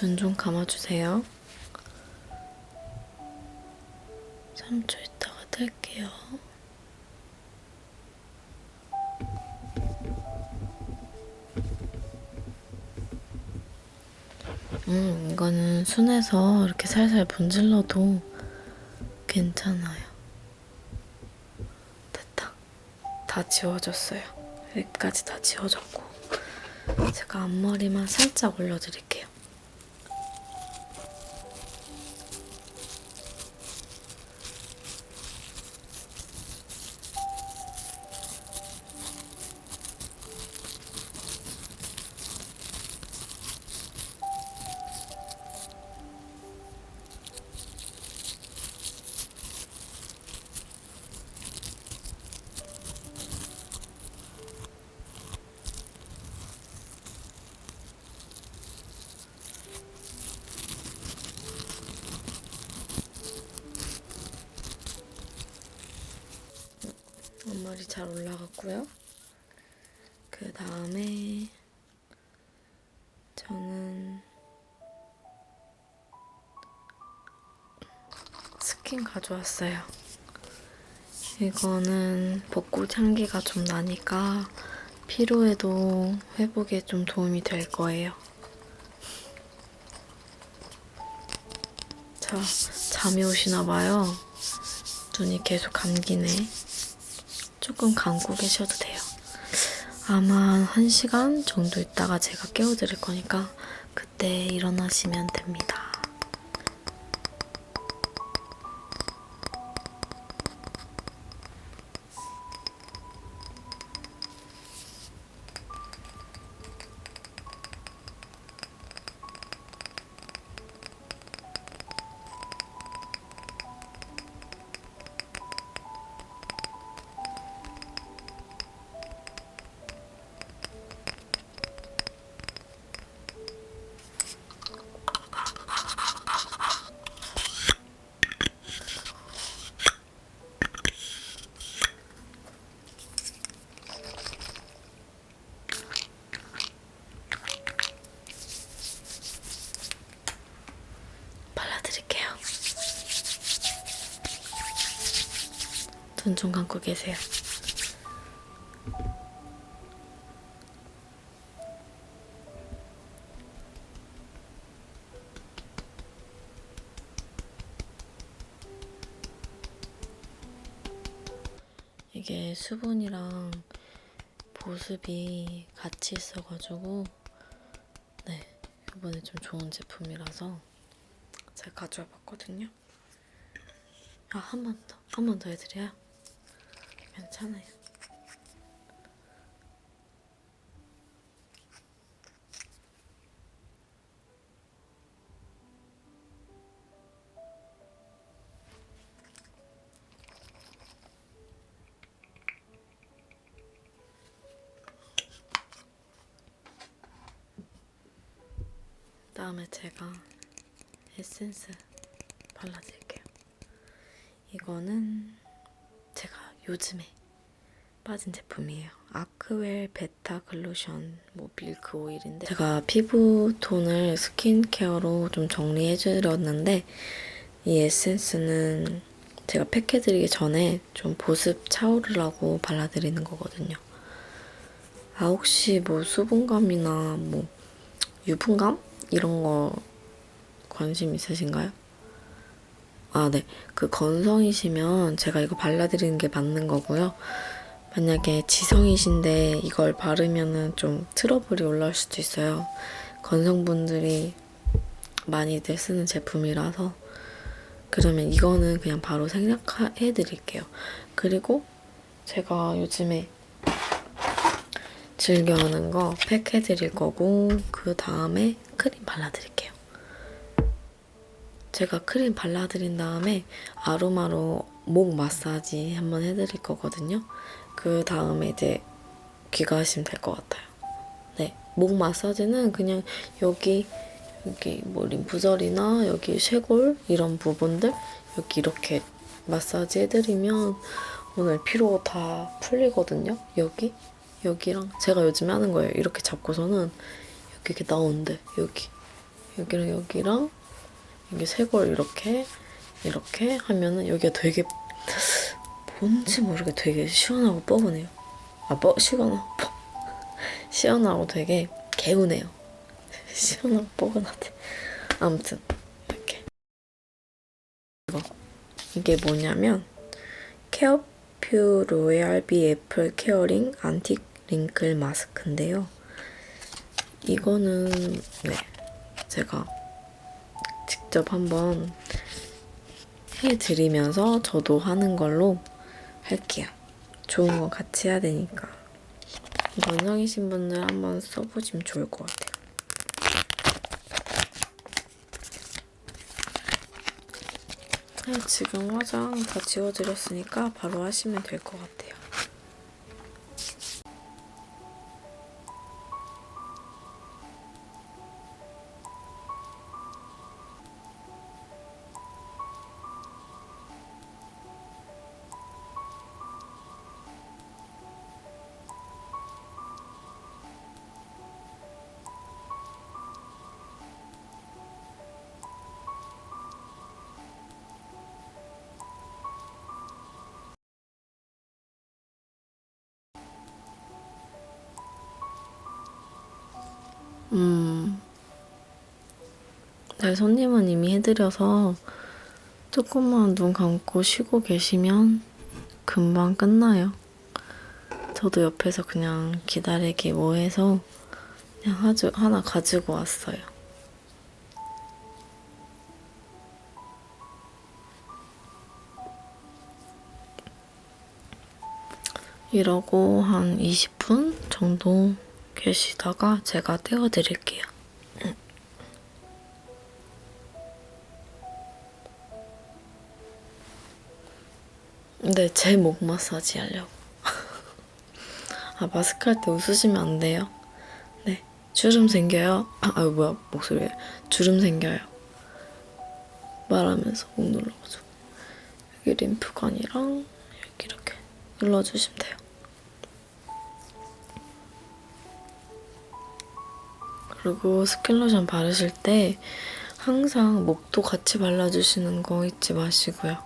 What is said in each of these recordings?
눈 좀 감아주세요. 3초 있다가 뜰게요. 음, 이거는 순해서 이렇게 살살 문질러도 괜찮아요. 됐다. 다 지워졌어요. 여기까지 다 지워졌고. 제가 앞머리만 살짝 올려드릴게요. 잘 올라갔고요. 그 다음에 저는 스킨 가져왔어요. 이거는 벚꽃 향기가 좀 나니까 피로에도 회복에 좀 도움이 될 거예요. 자, 잠이 오시나 봐요. 눈이 계속 감기네. 조금 감고 계셔도 돼요. 아마 한 시간 정도 있다가 제가 깨워드릴 거니까 그때 일어나시면 됩니다. 눈 좀 감고 계세요. 이게 수분이랑 보습이 같이 있어가지고 네 이번에 좀 좋은 제품이라서 제가 가져와 봤거든요. 아, 한 번 더. 한 번 더 해드려요? 괜찮아요. 다음에 제가 에센스 발라드릴게요. 이거는 요즘에 빠진 제품이에요. 아크웰 베타 글로션 뭐 밀크 오일인데 제가 피부 톤을 스킨케어로 좀 정리해 주렸는데 이 에센스는 제가 팩해드리기 전에 좀 보습 차오르라고 발라드리는 거거든요. 아 혹시 뭐 수분감이나 뭐 유분감 이런 거 관심 있으신가요? 아, 네. 그 건성이시면 제가 이거 발라드리는 게 맞는 거고요. 만약에 지성이신데 이걸 바르면은 좀 트러블이 올라올 수도 있어요. 건성분들이 많이들 쓰는 제품이라서 그러면 이거는 그냥 바로 생략해 드릴게요. 그리고 제가 요즘에 즐겨하는 거 팩 해 드릴 거고 그 다음에 크림 발라드릴게요. 제가 크림 발라드린 다음에 아로마로 목 마사지 한번 해드릴 거거든요. 그 다음에 이제 귀가하시면 될 것 같아요. 네, 목 마사지는 그냥 여기 여기 뭐 림프절이나 여기 쇄골 이런 부분들 여기 이렇게 마사지 해드리면 오늘 피로 다 풀리거든요. 여기 여기랑 제가 요즘에 하는 거예요. 이렇게 잡고서는 여기 이렇게 나오는데 여기 여기랑 여기랑 여기 쇄골 이렇게 이렇게 하면은 여기가 되게 뭔지 모르게 되게 시원하고 뻐근해요. 아, 뻐 시원하고 뻐 시원하고 되게 개운해요. 시원하고 뻐근하대. 아무튼 이렇게 이거 이게 뭐냐면 케어퓨 로얄 비 애플 케어링 안틱 링클 마스크인데요. 이거는 네 제가 직접 한번 해드리면서 저도 하는 걸로 할게요. 좋은 거 같이 해야 되니까. 건성이신 분들 한번 써보시면 좋을 것 같아요. 네, 지금 화장 다 지워드렸으니까 바로 하시면 될 것 같아요. 음. 네, 손님은 이미 해드려서 조금만 눈 감고 쉬고 계시면 금방 끝나요. 저도 옆에서 그냥 기다리기 뭐해서 그냥 아주 하나 가지고 왔어요. 이러고 한 20분 정도 계시다가 제가 떼어드릴게요. 네, 제 목 마사지 하려고. 아, 마스크 할 때 웃으시면 안 돼요. 네, 주름 생겨요. 아, 아 뭐야, 목소리. 주름 생겨요. 말하면서 목 눌러가지고. 여기 림프관이랑 여기 이렇게 눌러주시면 돼요. 그리고 스킨로션 바르실 때 항상 목도 같이 발라주시는 거 잊지 마시고요.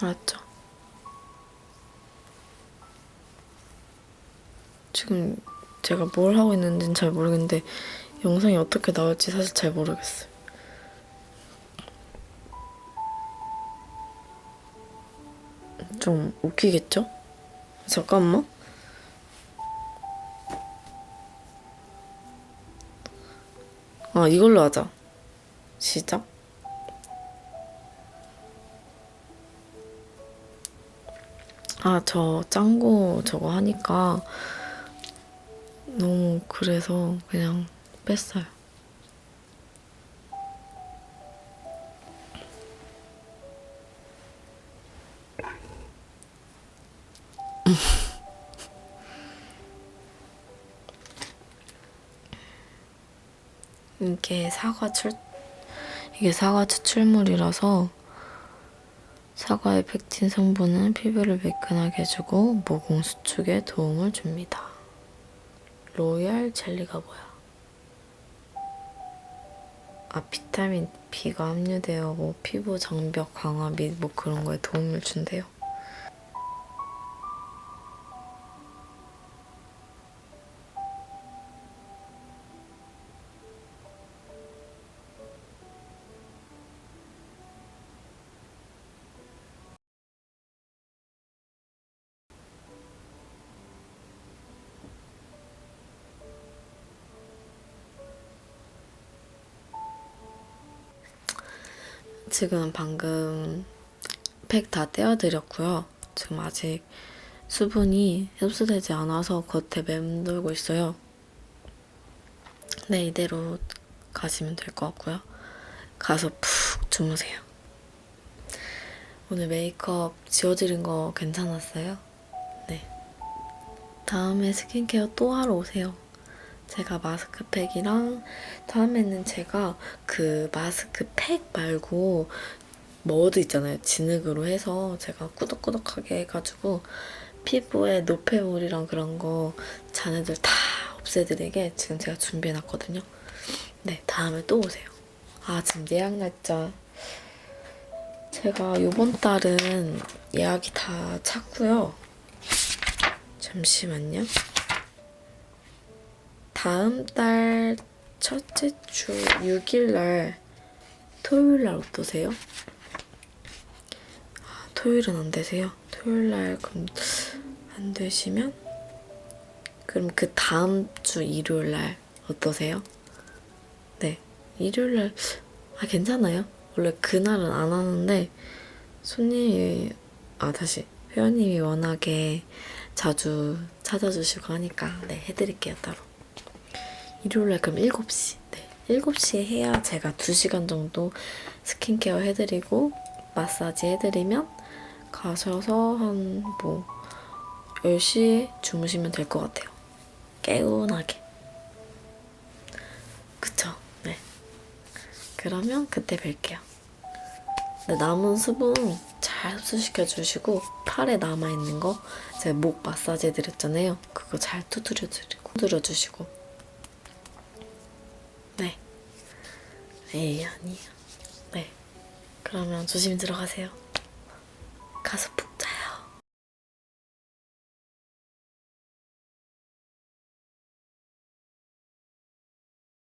알았죠? 지금 제가 뭘 하고 있는지는 잘 모르겠는데 영상이 어떻게 나올지 사실 잘 모르겠어요. 좀 웃기겠죠? 잠깐만. 아, 이걸로 하자. 시작. 아, 저 짱구 저거 하니까 너무 그래서 그냥 뺐어요. 이게 사과 출 이게 사과 추출물이라서 사과의 펙틴 성분은 피부를 매끈하게 해주고 모공 수축에 도움을 줍니다. 로얄 젤리가 뭐야? 아 비타민 B가 함유되어 뭐 피부 장벽 강화 및 뭐 그런 거에 도움을 준대요. 지금 방금 팩 다 떼어드렸고요. 지금 아직 수분이 흡수되지 않아서 겉에 맴돌고 있어요. 네, 이대로 가시면 될 것 같고요. 가서 푹 주무세요. 오늘 메이크업 지워드린 거 괜찮았어요? 네. 다음에 스킨케어 또 하러 오세요. 제가 마스크팩이랑 다음에는 제가 그 마스크팩 말고 머드 있잖아요. 진흙으로 해서 제가 꾸덕꾸덕하게 해가지고 피부에 노폐물이랑 그런 거 잔해들 다 없애드리게 지금 제가 준비해놨거든요. 네, 다음에 또 오세요. 아, 지금 예약 날짜. 제가 요번 달은 예약이 다 찼고요. 잠시만요. 다음 달 첫째 주 6일 날 토요일 날 어떠세요? 아, 토요일은 안 되세요? 토요일 날 그럼 안 되시면 그럼 그 다음 주 일요일 날 어떠세요? 네. 일요일 날, 아, 괜찮아요. 원래 그날은 안 하는데, 손님이, 아, 다시. 회원님이 워낙에 자주 찾아주시고 하니까, 네, 해드릴게요, 따로. 일요일 날 그럼 7시. 네. 7시에 해야 제가 2시간 정도 스킨케어 해드리고, 마사지 해드리면, 가셔서 한, 뭐, 10시에 주무시면 될 것 같아요. 개운하게. 그쵸? 네. 그러면 그때 뵐게요. 네, 남은 수분 잘 흡수시켜 주시고 팔에 남아 있는 거 제가 목 마사지 해드렸잖아요. 그거 잘 두드려 주시고. 에이 아니에요. 네. 그러면 조심히 들어가세요. 가서 푹